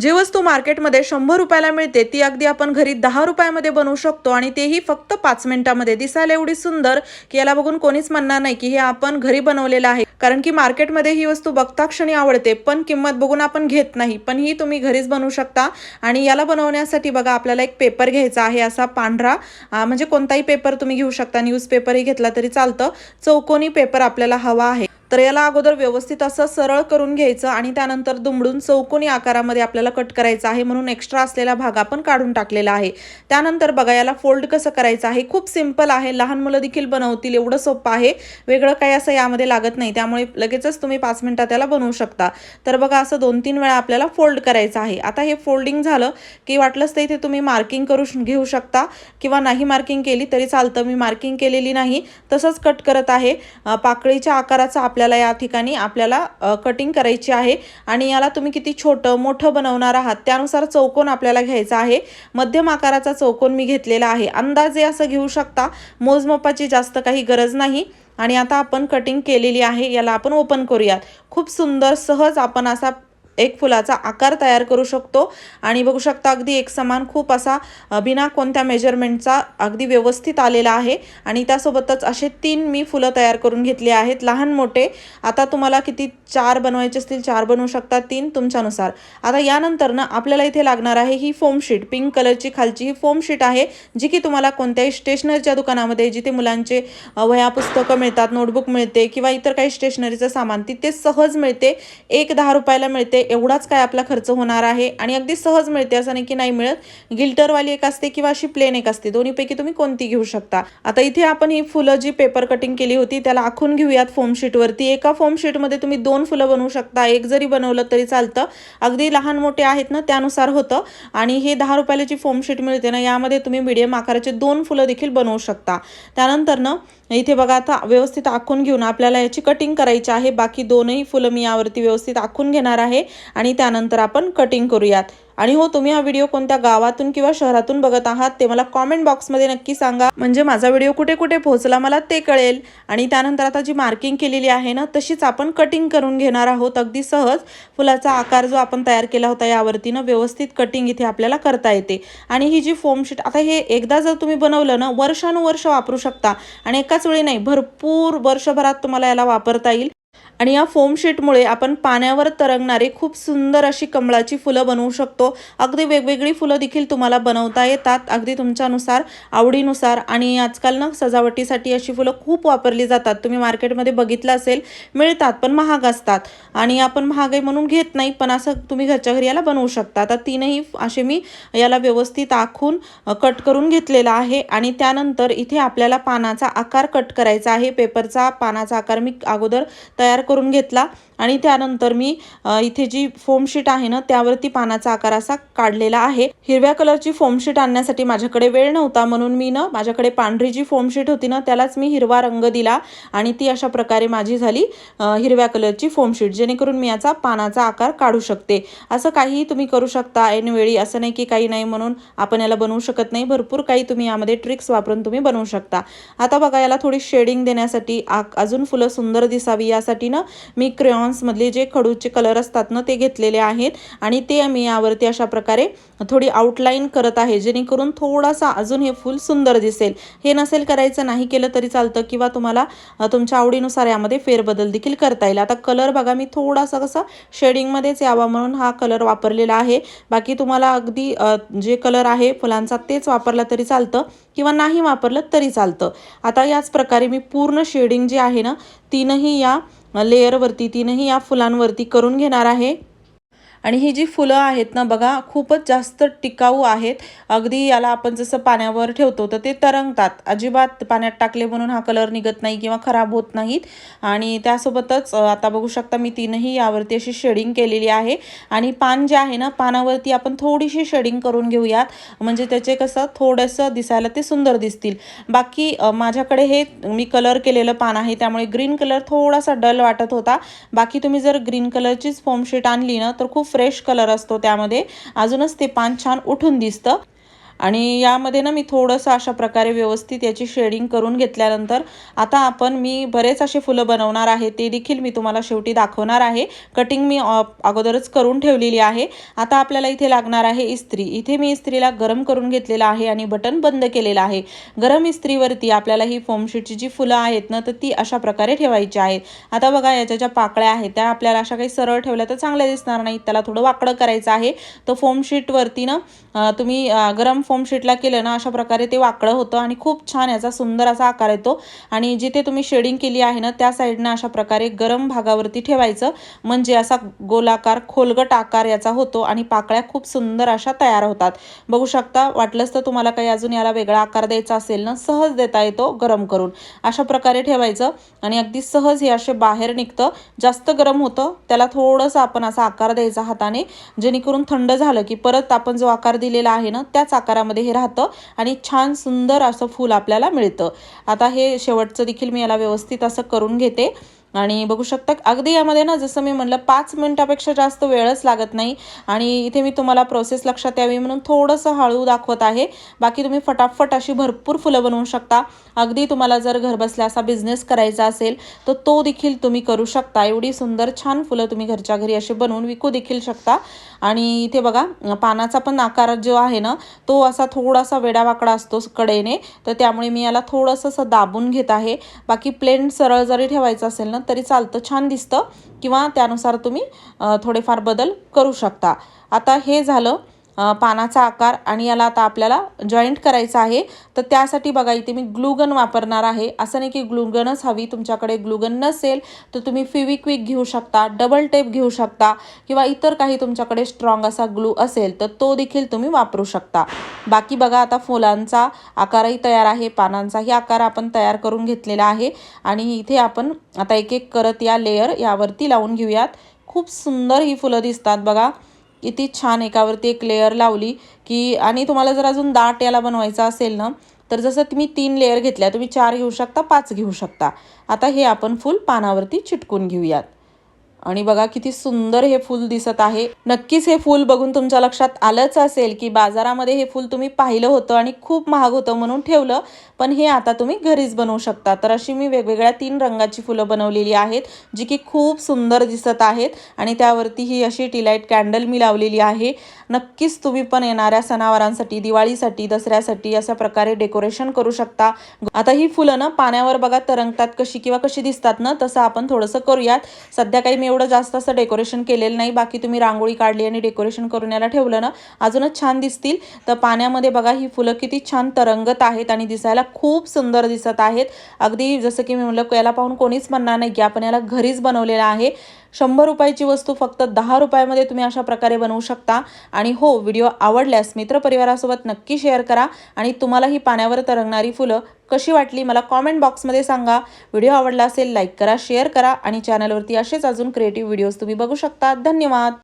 जी वस्तू मार्केटमध्ये शंभर रुपयाला मिळते ती अगदी आपण घरी दहा रुपयामध्ये बनवू शकतो आणि तेही फक्त पाच मिनिटामध्ये. दिसायला एवढी सुंदर की याला बघून कोणीच म्हणणार नाही की हे आपण घरी बनवलेलं आहे. कारण की मार्केटमध्ये ही वस्तू बघता क्षणी आवडते पण किंमत बघून आपण घेत नाही. पण ही तुम्ही घरीच बनवू शकता आणि याला बनवण्यासाठी बघा आपल्याला एक पेपर घ्यायचा आहे असा पांढरा. म्हणजे कोणताही पेपर तुम्ही घेऊ शकता न्यूजपेपरही घेतला तरी चालतं. चौकोनी पेपर आपल्याला हवा आहे. तर याला अगोदर व्यवस्थित असं सरळ करून घ्यायचं आणि त्यानंतर दुमडून चौकोनी आकारामध्ये आपल्याला कट करायचं आहे म्हणून एक्स्ट्रा असलेला भाग आपण काढून टाकलेला आहे. त्यानंतर बघा याला फोल्ड कसं करायचं आहे? खूप सिंपल आहे. लहान मुलं देखील बनवतील. एवढं सोपं आहे. वेगळं काही असं यामध्ये लागत नाही. त्यामुळे लगेचच तुम्ही पाच मिनटात त्याला बनवू शकता. तर बघा असं दोन तीन वेळा आपल्याला फोल्ड करायचं आहे. आता हे फोल्डिंग झालं की वाटलंच तर इथे तुम्ही मार्किंग करू घेऊ शकता किंवा नाही मार्किंग केली तरी चालतं. मी मार्किंग केलेली नाही. तसंच कट करत आहे. पाकळीच्या पाकळीच्या आकाराचा आपल्याला या ठिकाणी आपल्याला कटिंग करायची आहे. आणि याला तुम्ही किती छोटं मोठं बनवणार आहात त्यानुसार चौकोन आपल्याला घ्यायचा आहे. मध्यम आकाराचा चौकोन मी घेतलेला आहे. अंदाजे असं घेऊ शकता. मोजमापाची जास्त काही गरज नाही. आणि आता आपण कटिंग केलेली आहे. याला आपण ओपन करूयात. खूप सुंदर सहज आपण असा एक फुलाचा आकार तयार करू शकतो. आणि बघू शकता अगदी एक समान खूप असा बिना कोणत्या मेजरमेंटचा अगदी व्यवस्थित आलेला आहे. आणि त्यासोबतच असे तीन मी फुलं तयार करून घेतले आहेत. लहान मोठे. आता तुम्हाला किती चार बनवायचे असतील चार बनवू शकता तीन तुमच्यानुसार. आता यानंतर ना आपल्याला इथे लागणार आहे ही फोम शीट पिंक कलरची खालची ही फोम शीट आहे जी की तुम्हाला कोणत्याही स्टेशनरीच्या दुकानामध्ये जिथे मुलांचे वह्या पुस्तकं मिळतात नोटबुक मिळते किंवा इतर काही स्टेशनरीचं सामान तिथे सहज मिळते. एक दहा रुपयाला मिळते एवढाच काय आपला खर्च होणार आहे आणि अगदी सहज मिळते असं नाही की नाही मिळत. गिल्टरवाली एक असते किंवा अशी प्लेन एक असते. दोन्हीपैकी तुम्ही कोणती घेऊ शकता. आता इथे आपण ही फुलं जी पेपर कटिंग केली होती त्याला आखून घेऊयात फोमशीटवरती एका फोमशीटमध्ये तुम्ही दोन फुलं बनवू शकता. एक जरी बनवलं तरी चालतं. अगदी लहान मोठे आहेत ना त्यानुसार होतं. आणि हे दहा रुपयाला जी फोमशीट मिळते ना यामध्ये तुम्ही मिडियम आकाराचे दोन फुलं देखील बनवू शकता. त्यानंतर ना इथे बघा आता व्यवस्थित आखून घेऊन आपल्याला याची कटिंग करायची आहे. बाकी दोनही फुलं मी यावरती व्यवस्थित आखून घेणार आहे. आणि त्यानंतर आपण कटिंग करूयात. आणि हो तुम्ही हा व्हिडिओ कोणत्या गावातून किंवा शहरातून बघत आहात ते मला कॉमेंट बॉक्समध्ये नक्की सांगा. म्हणजे माझा व्हिडिओ कुठे कुठे पोहोचला मला ते कळेल. आणि त्यानंतर आता जी मार्किंग केलेली आहे ना तशीच आपण कटिंग करून घेणार आहोत. अगदी सहज फुलाचा आकार जो आपण तयार केला होता यावरती ना व्यवस्थित कटिंग इथे आपल्याला करता येते. आणि ही जी फोम शीट आता हे एकदा जर तुम्ही बनवलं ना वर्षानुवर्ष वापरू शकता. आणि एकाच वेळी नाही भरपूर वर्षभरात तुम्हाला याला वापरता येईल. आणि या फोम शीटमुळे आपण पाण्यावर तरंगणारी खूप सुंदर अशी कमळाची फुलं बनवू शकतो. अगदी वेगवेगळी फुलं देखील तुम्हाला बनवता येतात. अगदी तुमच्यानुसार आवडीनुसार आणि आजकाल ना सजावटीसाठी अशी फुलं खूप वापरली जातात. तुम्ही मार्केटमध्ये बघितलं असेल मिळतात पण महाग असतात. आणि आपण महाग आहे म्हणून घेत नाही पण असं तुम्ही घरच्या घरी याला बनवू शकता. आता तीनही असे मी याला व्यवस्थित आखून कट करून घेतलेला आहे आणि त्यानंतर इथे आपल्याला पानाचा आकार कट करायचा आहे. पेपरचा पानाचा आकार मी अगोदर तयार करून घेतला आणि त्यानंतर मी इथे जी फोमशीट आहे ना त्यावरती पानाचा आकार असा काढलेला आहे. हिरव्या कलरची फोमशीट आणण्यासाठी माझ्याकडे वेळ नव्हता म्हणून मी ना माझ्याकडे पांढरी जी फोमशीट होती ना त्यालाच मी हिरवा रंग दिला आणि ती अशा प्रकारे माझी झाली हिरव्या कलरची फोमशीट जेणेकरून मी याचा पानाचा आकार काढू शकते. असं काहीही तुम्ही करू शकता ऐनवेळी असं नाही की काही नाही म्हणून आपण याला बनवू शकत नाही. भरपूर काही तुम्ही यामध्ये ट्रिक्स वापरून तुम्ही बनवू शकता. आता बघा याला थोडी शेडिंग देण्यासाठी अजून फुलं सुंदर दिसावी यासाठी ना मी क्रेयॉन्समधले जे खडूचे कलर असतात ना ते घेतलेले आहेत. आणि ते मी यावरती अशा प्रकारे थोडी आउटलाईन करत आहे. जेणेकरून थोडासा अजून हे फुल सुंदर दिसेल. हे नसेल करायचं नाही केलं तरी चालतं किंवा तुम्हाला तुमच्या आवडीनुसार यामध्ये फेरबदल देखील करता येईल. आता कलर बघा मी थोडासा कसा शेडिंगमध्येच यावा म्हणून हा कलर वापरलेला आहे. बाकी तुम्हाला अगदी जे कलर आहे फुलांचा तेच वापरला तरी चालतं. किंवा नाही वापरलं तरी चालतं. आता याच प्रकारे मी पूर्ण शेडिंग जी आहे ना तीनही या लेअरवरती तीनही या फुलांवरती करून घेणार आहे. आणि ही जी फुलं आहेत ना बघा खूपच जास्त टिकाऊ आहेत. अगदी याला आपण जसं पाण्यावर ठेवतो तर ते तरंगतात. अजिबात पाण्यात टाकले म्हणून हा कलर निघत नाही किंवा खराब होत नाहीत. आणि त्यासोबतच आता बघू शकता मी तीनही यावरती अशी शेडिंग केलेली आहे. आणि पान जे आहे ना पानावरती आपण थोडीशी शेडिंग करून घेऊयात. म्हणजे त्याचे कसं थोडंसं दिसायला ते सुंदर दिसतील. बाकी माझ्याकडे हे मी कलर केलेलं पान आहे त्यामुळे ग्रीन कलर थोडासा डल वाटत होता. बाकी तुम्ही जर ग्रीन कलरचीच फोमशीट आणली ना तर खूप फ्रेश कलर असतो त्यामध्ये. अजूनच ते पान छान उठून दिसतं. आणि यामध्ये ना मी थोडंसं अशा प्रकारे व्यवस्थित याची शेडिंग करून घेतल्यानंतर आता आपण मी बरेच असे फुलं बनवणार आहे ते देखील मी तुम्हाला शेवटी दाखवणार आहे. कटिंग मी अगोदरच करून ठेवलेली आहे. आता आपल्याला इथे लागणार आहे इस्त्री. इथे मी इस्त्रीला गरम करून घेतलेला आहे आणि बटन बंद केलेलं आहे. गरम इस्त्रीवरती आपल्याला ही फोमशीटची जी फुलं आहेत ना तर ती अशा प्रकारे ठेवायची आहेत. आता बघा याच्या ज्या पाकळ्या आहेत त्या आपल्याला अशा काही सरळ ठेवल्या तर चांगल्या दिसणार नाहीत. त्याला थोडं वाकडं करायचं आहे. तर फोमशीटवरती ना तुम्ही गरम फोमशीटला केलं ना अशा प्रकारे ते वाकडं होतं आणि खूप छान याचा सुंदर असा आकार येतो. आणि जिथे तुम्ही शेडिंग केली आहे ना त्या साईडनं अशा प्रकारे गरम भागावरती ठेवायचं. म्हणजे असा गोलाकार खोलगट आकार याचा होतो आणि पाकळ्या खूप सुंदर अशा तयार होतात. बघू शकता वाटलंच तर तुम्हाला काही अजून याला वेगळा आकार द्यायचा असेल ना सहज देता येतो गरम करून. अशा प्रकारे ठेवायचं आणि अगदी सहज हे असे बाहेर निघतं. जास्त गरम होतं त्याला थोडंसं आपण असा आकार द्यायचा हाताने. जेणेकरून थंड झालं की परत आपण जो आकार दिलेला आहे ना त्याच आकारामध्ये हे राहतं आणि छान सुंदर असं फूल आपल्याला मिळतं. आता हे शेवटचं देखील मी याला व्यवस्थित असं करून घेते. आणि बघू शकता अगदी यामध्ये ना जसं मी म्हणलं पाच मिनटापेक्षा जास्त वेळच लागत नाही. आणि इथे मी तुम्हाला प्रोसेस लक्षात यावी म्हणून थोडंसं हळू दाखवत आहे. बाकी तुम्ही फटाफट अशी भरपूर फुलं बनवू शकता. अगदी तुम्हाला जर घरबसल्या असा बिझनेस करायचा असेल तर तो देखील तुम्ही करू शकता. एवढी सुंदर छान फुलं तुम्ही घरच्या घरी अशी बनवून विकू देखील शकता. आणि इथे बघा पानाचा पण आकार जो आहे ना तो असा थोडासा वेडावाकडा असतो कडेने. तर त्यामुळे मी याला थोडंसं असं दाबून घेत आहे. बाकी प्लेन सरळ जरी ठेवायचं असेल ना तरी चालतं छान दिसतं. किंवा त्यानुसार तुम्ही थोडेफार बदल करू शकता. आता हे झालं पानाचा आकार आणि याला आता आपल्याला जॉईंट करायचा आहे. तर त्यासाठी बघा इथे मी ग्लूगन वापरणार आहे. असं नाही की ग्लूगनच हवी तुमच्याकडे ग्लूगन नसेल तर तुम्ही फिविक्विक घेऊ शकता डबल टेप घेऊ शकता किंवा इतर काही तुमच्याकडे स्ट्रॉंग असा ग्लू असेल तर तो देखील तुम्ही वापरू शकता. बाकी बघा आता फुलांचा आकारही तयार आहे. पानांचाही आकार आपण तयार करून घेतलेला आहे. आणि इथे आपण आता एक एक करत या लेयर यावरती लावून घेऊयात. खूप सुंदर ही फुलं दिसतात बघा. किती छान एकावरती एक लेअर लावली की आणि तुम्हाला जर अजून दाट याला बनवायचा असेल ना तर जसं तुम्ही तीन लेअर घेतल्या तुम्ही चार घेऊ शकता पाच घेऊ शकता. आता हे आपण फुल पानावरती चिटकून घेऊयात. आणि बघा किती सुंदर हे फूल दिसत आहे. नक्कीच हे फूल बघून तुमच्या लक्षात आलंच असेल की बाजारामध्ये हे फूल तुम्ही पाहिलं होतं आणि खूप महाग होतं म्हणून ठेवलं पण हे आता तुम्ही घरीच बनवू शकता. तर अशी मी वेगवेगळ्या तीन रंगाची फुलं बनवलेली आहेत जी की खूप सुंदर दिसत आहेत आणि त्यावरती ही अशी टिलाईट कॅन्डल मी लावलेली आहे. नक्कीच तुम्ही पण येणाऱ्या सणावारांसाठी दिवाळीसाठी दसऱ्यासाठी अशा प्रकारे डेकोरेशन करू शकता. आता ही फुलं ना पाण्यावर बघा तरंगतात कशी किंवा कशी दिसतात ना तसं आपण थोडंसं करूयात. सध्या काही मी एवढं जास्त असं डेकोरेशन केलेलं नाही. बाकी तुम्ही रांगोळी काढली आणि डेकोरेशन करून याला ठेवलं ना अजूनच छान दिसतील. तर पाण्यामध्ये बघा ही फुलं किती छान तरंगत आहेत आणि दिसायला खूप सुंदर दिसत आहेत. अगदी जसं की मी म्हणलं याला पाहून कोणीच म्हणणार नाही की आपण याला घरीच बनवलेलं आहे. शंभर रुपयाची वस्तू फक्त दहा रुपयामध्ये तुम्ही अशा प्रकारे बनवू शकता. आणि हो व्हिडिओ आवडल्यास मित्रपरिवारासोबत नक्की शेअर करा. आणि तुम्हाला ही पाण्यावर तरंगणारी फुलं कशी वाटली मला कॉमेंट बॉक्समध्ये सांगा. व्हिडिओ आवडला असेल लाईक करा शेअर करा. आणि चॅनलवरती असेच अजून क्रिएटिव्ह व्हिडिओज तुम्ही बघू शकता. धन्यवाद!